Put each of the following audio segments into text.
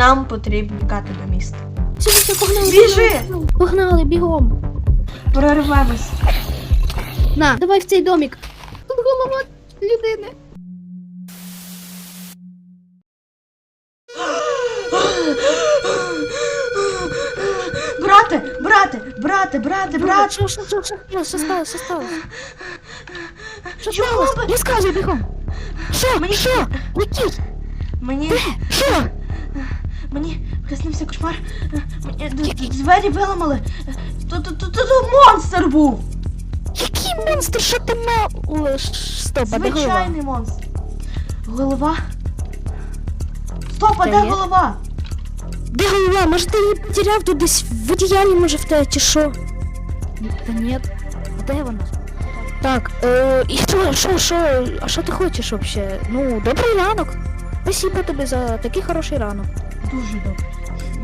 Нам потрібно тікати до міста. Все, погнали. Біжи! Погнали, погнали, бігом. Прориваємось. На, давай в цей домик. Тут голова людини. Брате, брате, брате, брате, брате. Що, що, що, що, що, що сталося, що сталося? Що сталося? Розказуй бігом. Що, Мені- що? Який? Мені, Що? Мені приснився кошмар. Мені двері виламали. Тут, тут, тут, тут монстр був. Який монстр? Що ти мав? Стоп, де голова? Звичайний монстр. Голова. Стоп, а Де голова? Де голова? Може ти її потеряв тут десь в одіялі, може в тебе, чи що? Та ні. Де вона? Так, е, і що, що, що, а що ти хочеш вообще? Ну, добрий ранок. Спасибо тобі за такий хороший ранок. Дуже добре.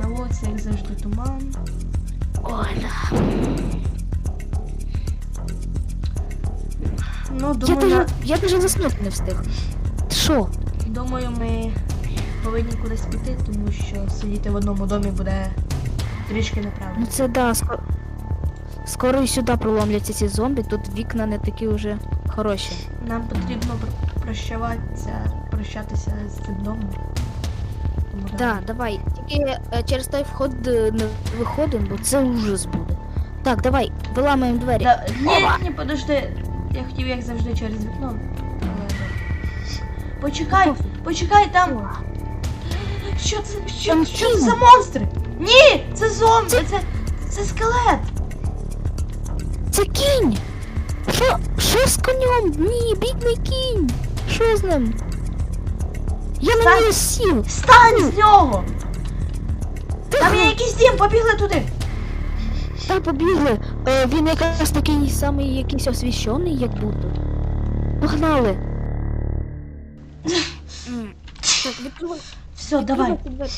На вулиці, як завжди, туман. Ой, да. Ну, Я думаю, даже, я даже заснути не встиг. Ти Що? думаю, ми повинні кудись піти, тому що сидіти в одному домі буде трішки неправильно. Ну це да, скоро. Скоро і сюди проломляться ці зомбі, тут вікна не такі вже хороші. Нам потрібно пр- прощаватися, прощатися з цим домом. Да, давай. Тільки е, через той вход е, не виходимо, бо це ужас буде. Так, давай, виламаємо двері. Да, ні, ні, подожди. Я хотів, як завжди, через вікно. Але. Почекай, почекай там. Що це? Що, Там що це за монстри? Ні! Це зомбі! Це, це, скелет! Це кінь! Що? Що з конем? Ні, бідний кінь! Що з ним? Я на Стань. нього сів! Стань з нього! Там є якийсь дім, побігли туди! Та побігли. Е, він якраз такий самий якийсь освіщений, як будто. Погнали. М, Так, відкривай. Все, давай, відкривай двері.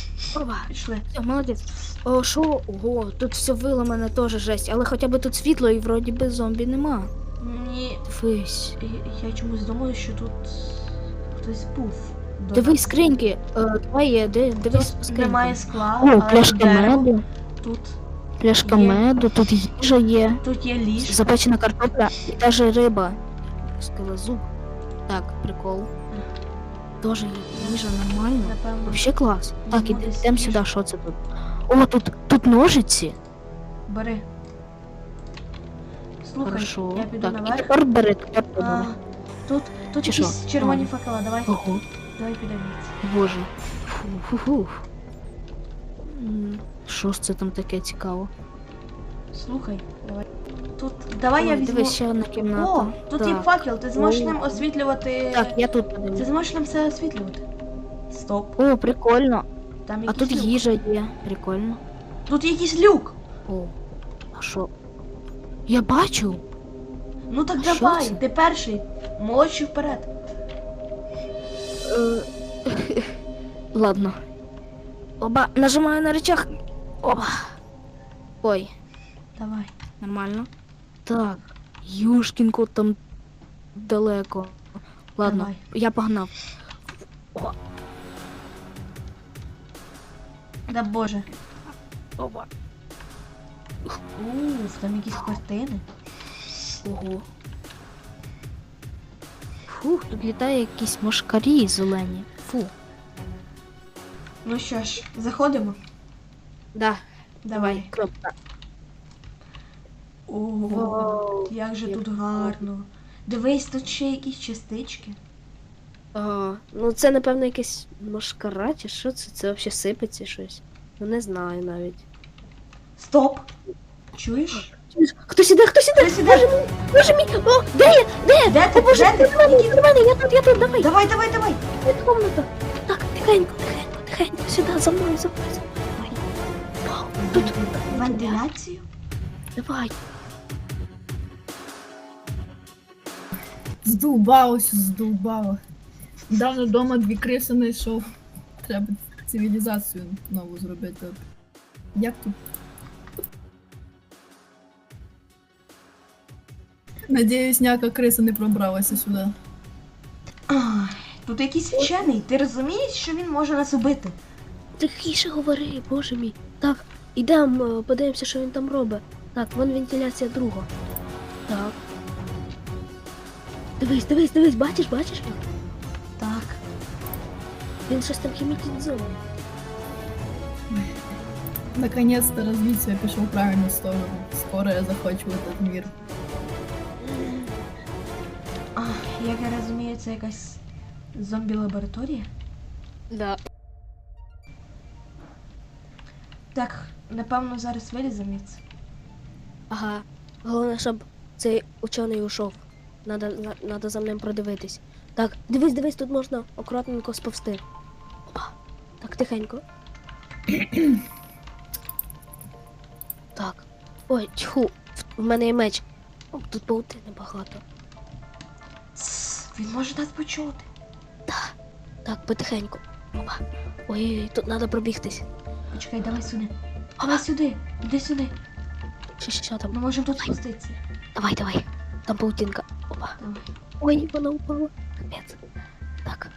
Пішли. Все, молодець. О, що? Ого, тут все виламане теж жесть, але хоча б тут світло і вроді би зомбі нема. Ні, Дивись. я чомусь думаю, що тут хтось був. Дивись, скриньки. Е, давай, є, дивись Тут скриньки. немає скла, О, але пляшка дерево. меду. Тут, Пляшка Є. меду, тут їжа є. тут є ліжко. Запечена картопля і даже риба. Скалозуб. Так, прикол. Тоже є їжа нормально. Напевно. Вообще клас. Так, іди- десь йдемо їжа. сюди, що це тут? О, тут, тут ножиці. Бери. Слухай, Хорошо. я піду Так, і наверх. тепер бери, тепер А, тут тут Чи якісь червоні факела, давай, Ого, давай підемо. боже. Фу-фу-фу. Що ж це там таке цікаво? Слухай, давай. Тут давай я Ой, візьму. Дивись, ще одна кімната. О, тут є Так. факел, ти зможеш О. ним освітлювати. Так, я тут Ти зможеш ним все освітлювати. Стоп, О, прикольно. там А якийсь тут люк. їжа є. Прикольно. Тут якийсь люк. О, а що? Я бачу. Ну так Що давай, це? ти перший. Молодший вперед. Е, Ладно. Оба, нажимаю на рычаг. Оба. Ой, Давай. нормально. Так, Юшкін кот там далеко. Ладно, Давай. я погнав. Да боже. Оба. Уф, там якісь картини. Ого. Фух, тут літає якісь мошкарі зелені. Фу. Ну що ж, заходимо. Да, Давай. Кропка. О, Вау, як же як тут гарно. Дивись, тут ще якісь частички. Ага, ну це напевно якесь мошкара, чи що це? Це взагалі сипеться щось. Ну не знаю навіть. Стоп! Чуєш? Хтось іде, хтось іде! Хтось іде. Боже мій! О, де я? Де? Де ти? О, Боже, Де ти? до мене, до мене, я тут, я тут, давай, Давай, давай, давай! я комната. Так, тихенько, тихенько, тихенько, сюди, за мною, за мною, за мною. Вау, тут, Вентиляцію? давай. Здовбалося, здовбало. Недавно вдома дві криси знайшов. Треба цивілізацію нову зробити. Як тут? Надіюсь, ніяка криса не пробралася сюди. Ай, тут якийсь вчений. Ти розумієш, що він може нас убити? тихіше говори, боже мій. Так, ідемо, подивимося, що він там робить. Так, вон вентиляція друга. Так. Дивись, дивись, дивись, бачиш, бачиш? Так. Він щось там хімітить зону. Наконец-то развитие пішов в правильну сторону. Скоро я захочу этот мир. А, як я розумію, це якась зомбі-лабораторія? Да. Так, напевно, зараз виліземо від. Ага. Головне, щоб цей учений ушов. Надо, на- надо за ним продивитись. Так, дивись, дивись, тут можна акуратненько сповзти. Опа. Так, тихенько. так. Ой, тьху, в мене є меч. О, тут паутини багато. Він може нас почути. Так, потихеньку. Опа. Ой, тут треба пробігтись. Почекай, давай сюди. Давай сюди, іди сюди. Що, що, що там? Ми можемо тут спуститися. Давай, давай. Там паутинка. Опа. Давай. Ой, вона упала. Капець. Так.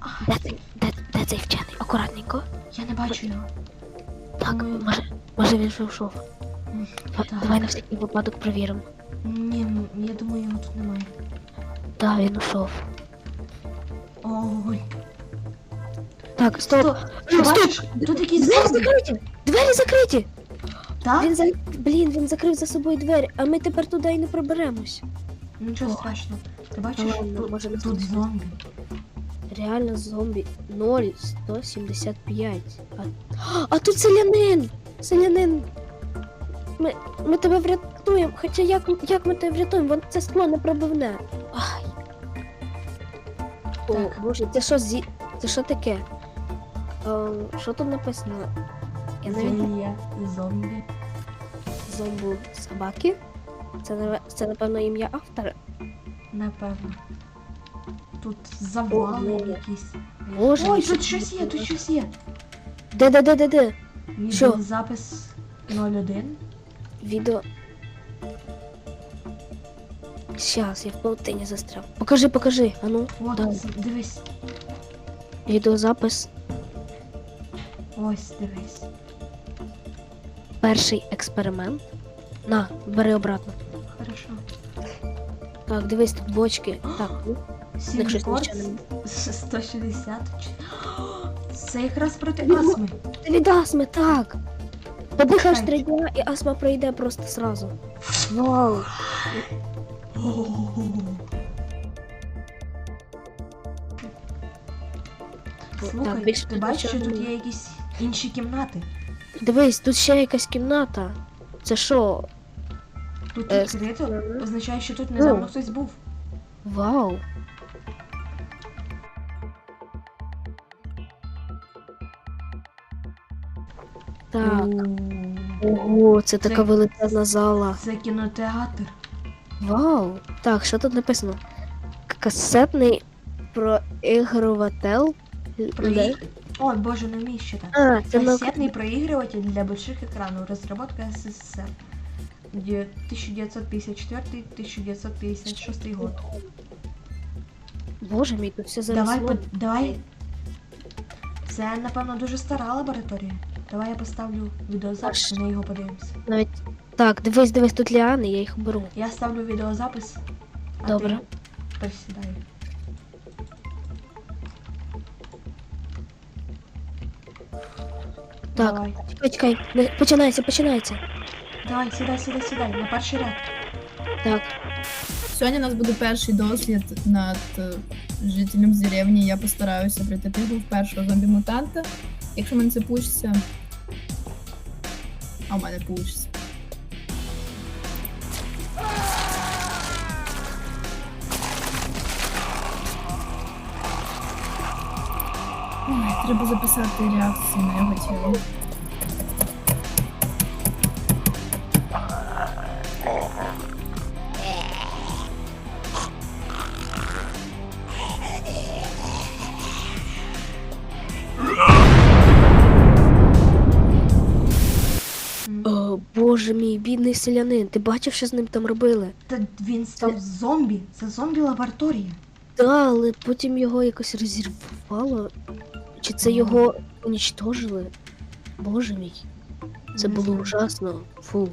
А, Де цей, де, де цей вчений? Акуратненько. я не бачу його. Так, Думаю- може, може він вже вшов. М, Давай на всякий випадок перевіримо. Ні, м, я думаю, його тут немає. Так, він ушов. Ой. Так, стоп. Стоп, Стоп. бачиш? Тут якісь Двері зомбі. закриті! Двері закриті! Так? Він за... Блін, він закрив за собою двері, а ми тепер туди і не проберемось. Нічого страшного. Ти бачиш? Ладно, Тут, може, тут страшно. зомбі. Реально зомбі 0,175. А, а тут селянин! Селянин! Ми, ми тебе врятуємо. Хоча як, як ми тебе врятуємо? Вон це скло не пробивне. Ай. О, Так. боже, це що зі. Це що таке? Ем, що тут написано? Я навіть зомбі. зомбу собаки. Це, це напевно ім'я автора. Напевно. Тут завали Ого. якісь. Боже, Ой, тут щось є, тут щось є. Де, де, де, де, де? Що? Відеозапис 01. Відео. Щас, я в паутині застряв. Покажи, покажи. Ану, От, Да. дивись. відеозапис. Ось, дивись. Перший експеримент. На, бери обратно. Хорошо. Так, дивись, тут бочки. Так, ну, Якщо Сімпорт нічого 160. Це якраз проти астми. Ти від астми, так. Подихаєш три дня і астма пройде просто сразу. Вау. Слухай, більше ти бачиш, що тут є якісь інші кімнати. Дивись, тут ще якась кімната. Це що? Тут Е, відкрито, означає, що тут недавно Ну. хтось був. Вау. Так. Ого, це така величезна зала. Це кінотеатр. Вау! Так, що тут написано? К- Касетний проігруватель. Проїг... Ой, боже, не вмію читати. А, це на... Кассетный проигрыватель для больших экранов. Разработка СССР. Де- 1954-1956 год. Боже мій, тут все Давай, заросло. по- давай. Це, напевно, дуже стара лабораторія. Давай я поставлю відеозапис, на його подивимося. Навіть... Так, дивись, дивись, тут ліани, я їх беру. Я ставлю відеозапис, а Добре. ти присідай. Так. Давай. Чекай, чекай, не- починається, починається. Давай, сідай, сідай, сідай, на перший ряд. Так, Сьогодні у нас буде перший дослід над е, жителем з деревні. Я постараюся прийти в першого зомбі-мутанта. Якщо мене це вийде. А в мене вийде. Ой, треба записати реакцію на його тіло. Бідний селянин. Ти бачив, що з ним там робили? Та він став зомбі. Це зомбі-лабораторія. Так, але потім його якось розірвало. Чи це його уничтожили. Боже мій. Це Не було знаю. ужасно. Фу.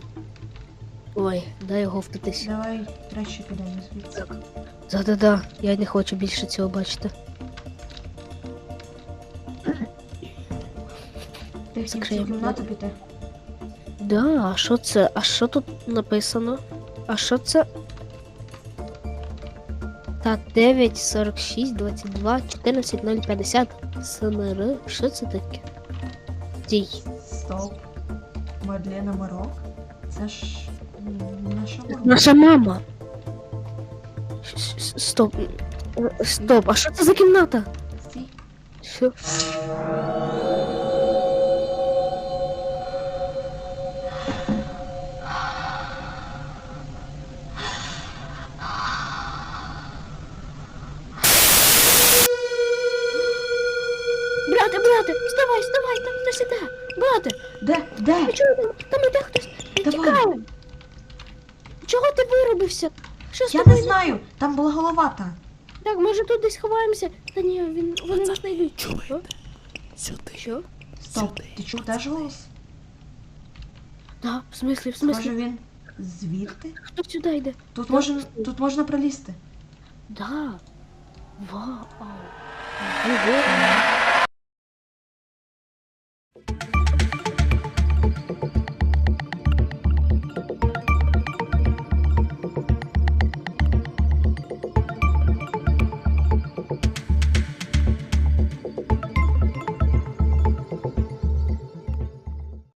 Ой, дай його втитись. Давай краще підемо звідси. Так. Да-да-да, я не хочу більше цього бачити. Ти в Закриємо кімнату піти? Да, а що це? А що тут написано? А що це? Так, 9, 46, 22, 14, 050. СНР. Що це таке? Дій. Стоп. Мадлена Марок? Це ж наша мама. Наша мама. Стоп. Е, Стоп, а що це за кімната? Що? Чого там? Там іде хтось. Давай. Тікаємо. Чого ти виробився? Що з Я тобою? не знаю. Там була голова та. Так, може тут десь ховаємося? Та ні, він вони нас знайдуть. Чуєте? Сюди. Що? Стоп. Сюди. Ти чув теж голос? Да, в смислі, в Схоже, смислі. він звідти? Хто сюди йде? Тут можна, тут можна пролізти. Да. Вау. Ого.